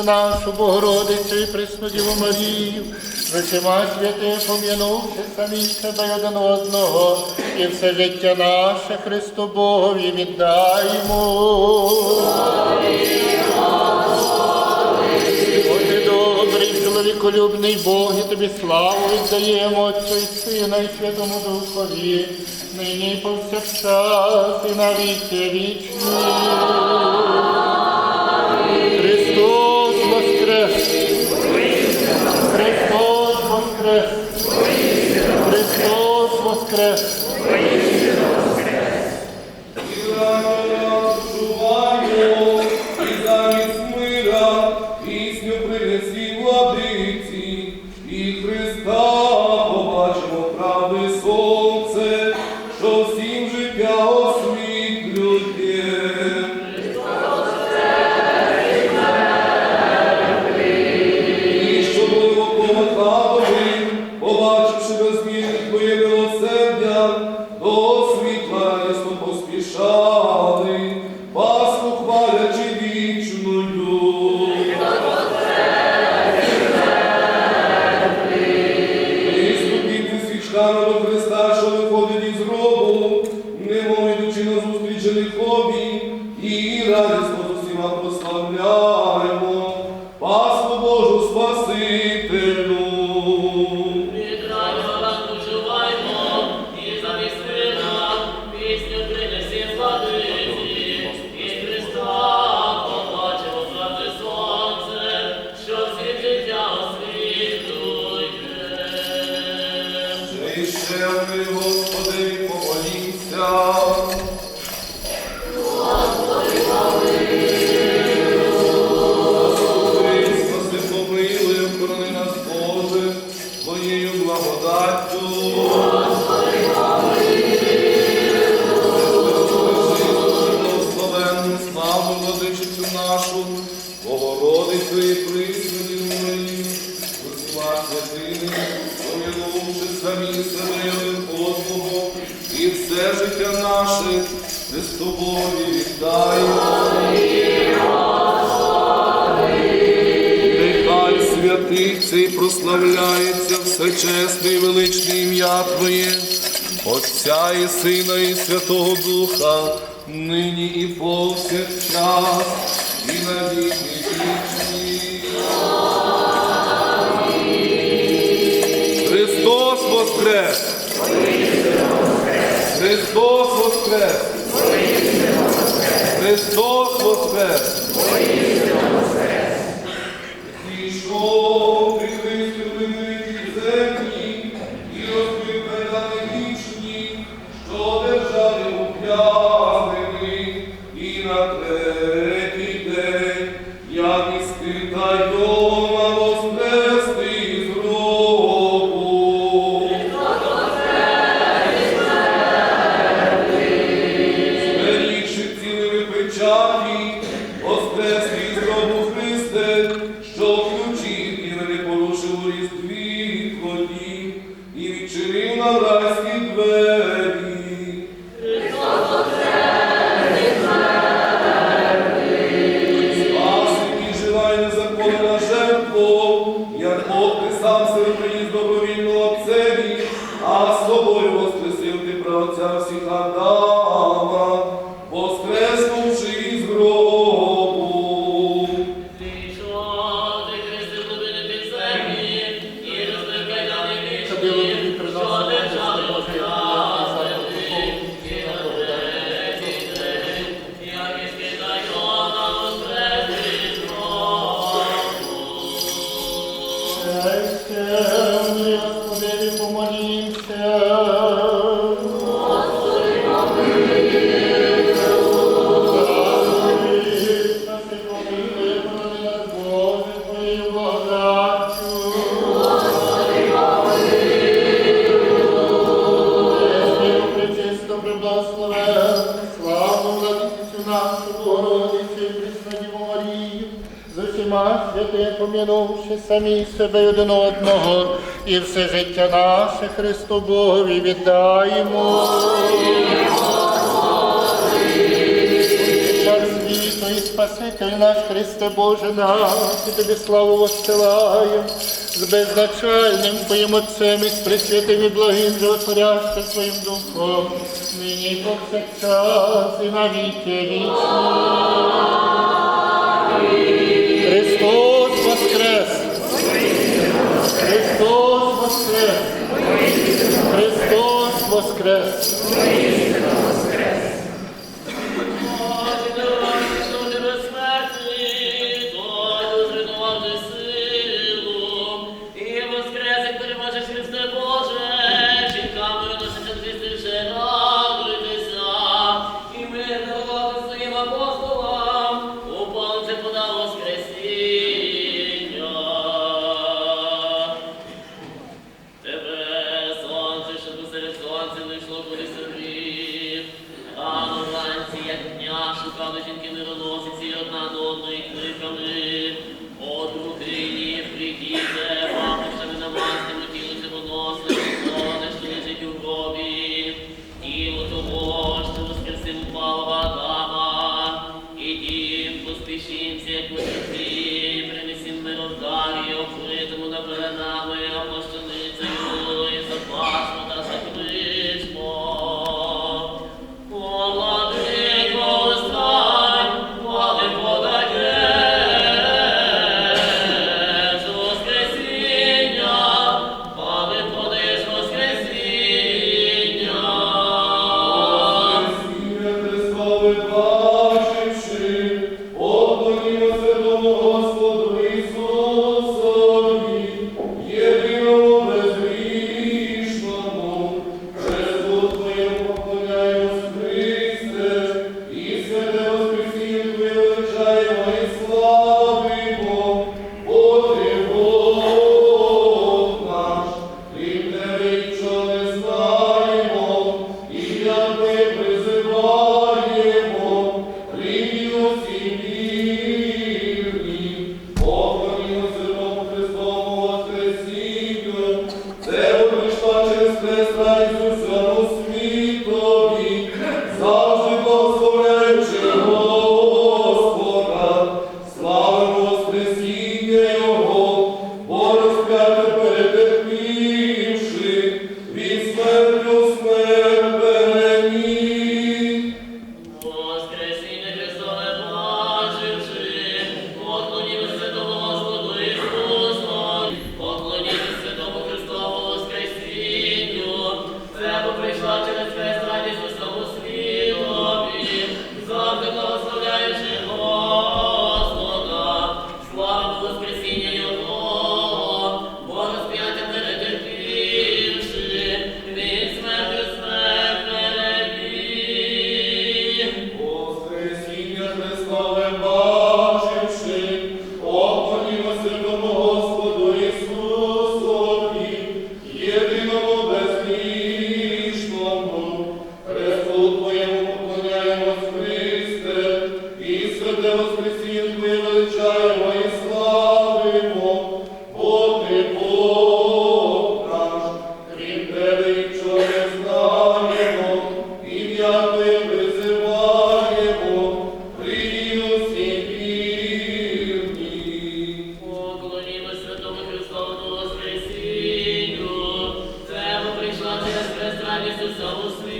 Богородицю нашу, Богородицю і Преснодіву Марію, усіма святих, пом'янувши самі себе й один одного, і все життя наше Христу Богові віддаємо. Чоловіколюбний Бог, і тобі славу віддаємо Отцю і Сина, і Святому Духові, нині повсякчас, і навіки вічні. Воскрес! Христос Воскрес! people святиться і прославляється всечесне і величне ім'я Твоє, Отця і Сина, і Святого Духа, нині і повсякчас, і на віки вічні. Христос воскрес! Христос воскрес! Христос воскрес! Христос воскрес! самі себе один одного і все життя наше Христу Богові віддаємо. І Спаситель наш Христе Боже нас, і тобі славу воссилаємо, з беззначальним Твоїм Отцем і з присвятим і благим животворящим Твоїм Духом, нині повсякчас і навіки вічні. Воскрес! Христос Воскрес! рука жінки не виноситься, одна до одної криками, от руки, придіде вам. цьому світу. Olha, Jesus, somos filhos.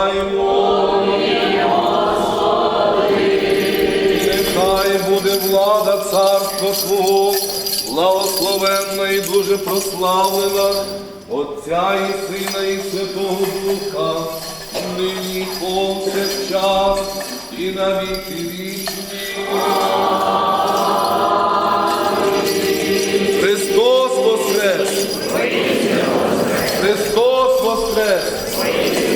Віддаємо. Нехай буде влада царства Твого, благословенна і дуже прославлена, Отця і Сина, і Святого Духа, нині повсякчас і на віки вічні. Христос воскрес! Христос воскрес!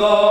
God.